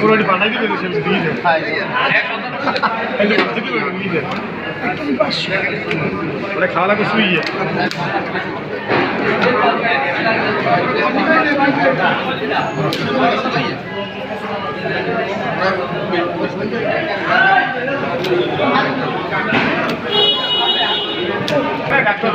পুরোটি বানাই দিলে সে দিয়ে দেয় ওটা খাওয়া লাগবে শুয়ে। Thank you.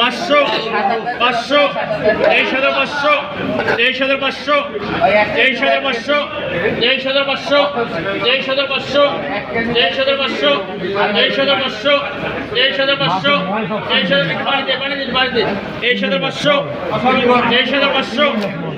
পাঁচশো পাঁচশো তেইশ হাজার পাঁচশো তেইশ হাজার পাঁচশো তেইশ হাজার পাঁচশো তেইশ হাজার পাঁচশো তেইশ হাজার পাঁচশো তেইশ হাজার পাঁচশো তেইশ হাজার পাঁচশো তেইশ হাজার পাঁচশো তেইশ হাজার পাঁচশো তেইশ হাজার পাঁচশো তেইশ হাজার পাঁচশো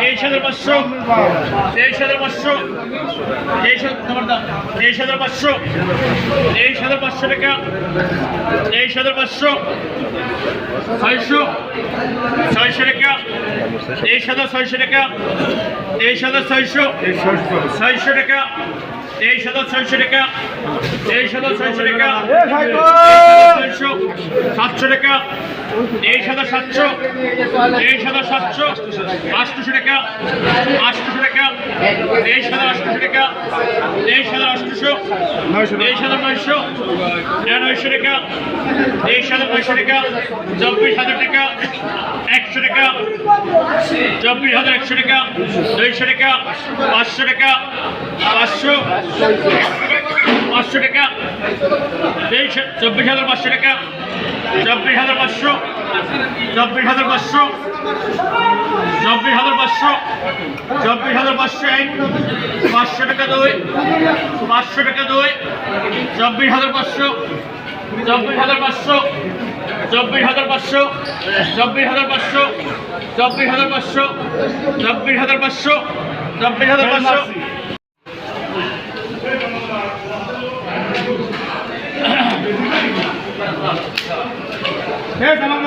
Değişedir başçuk. Değişedir başçuk. Değişedir numara. Değişedir başçuk. Değişedir başçuk beka. Değişedir başçuk. Sayışuk. Sayışuk beka. Değişedir sayışuk beka. Değişedir sayışuk. Sayışuk beka. তেইশ হাজার ছয়শো টাকা তেইশ হাজার ছয়শো টাকা সাতশো টাকা তেইশ হাজার সাতশো তেইশ হাজার সাতশো আটশোশো টাকা আটশোশো টাকা তেইশ হাজার আটশোশো টাকা তেইশ হাজার আটশোশো তেইশ হাজার নয়শো নয়শো টাকা তেইশ হাজার নয়শো টাকা চব্বিশ হাজার টাকা একশো টাকা চব্বিশ হাজার একশো টাকা, দুইশো টাকা, পাঁচশো টাকা, পাঁচশো পাঁচশো টাকা তেইশ চব্বিশ হাজার পাঁচশো টাকা, চব্বিশ হাজার পাঁচশো, চব্বিশ হাজার পাঁচশো, চব্বিশ হাজার পাঁচশো, চব্বিশ হাজার পাঁচশো এক, পাঁচশো টাকা দুই, পাঁচশো টাকা দুই, চব্বিশ হাজার পাঁচশো, চব্বিশ হাজার পাঁচশো চব্বিশ হাজার পাঁচশো, চব্বিশ হাজার পাঁচশো, চব্বিশ হাজার পাঁচশো, চব্বিশ হাজার পাঁচশো, চব্বিশ হাজার পাঁচশো। হ্যাঁ সালাম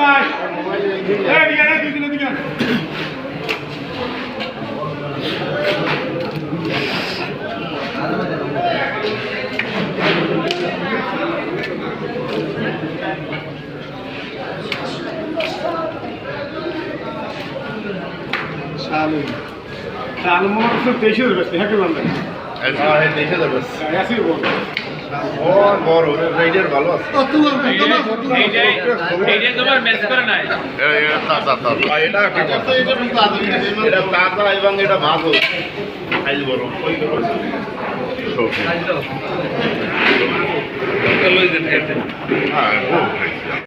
تعالوا تعالوا ما صرت تشير بس هكذا والله হ্যাঁ দেশে যাবে আসি বল বড় বড় রাইডার ভালো আছে। ও তুমি তোমার এইটা তোমার ম্যাচ করে নাই। এটা তাজা তাজা এটা এটা তাজা এবং এটা ভালো। আইজ বড় কই বড় সব আইজ দাও হ্যাঁ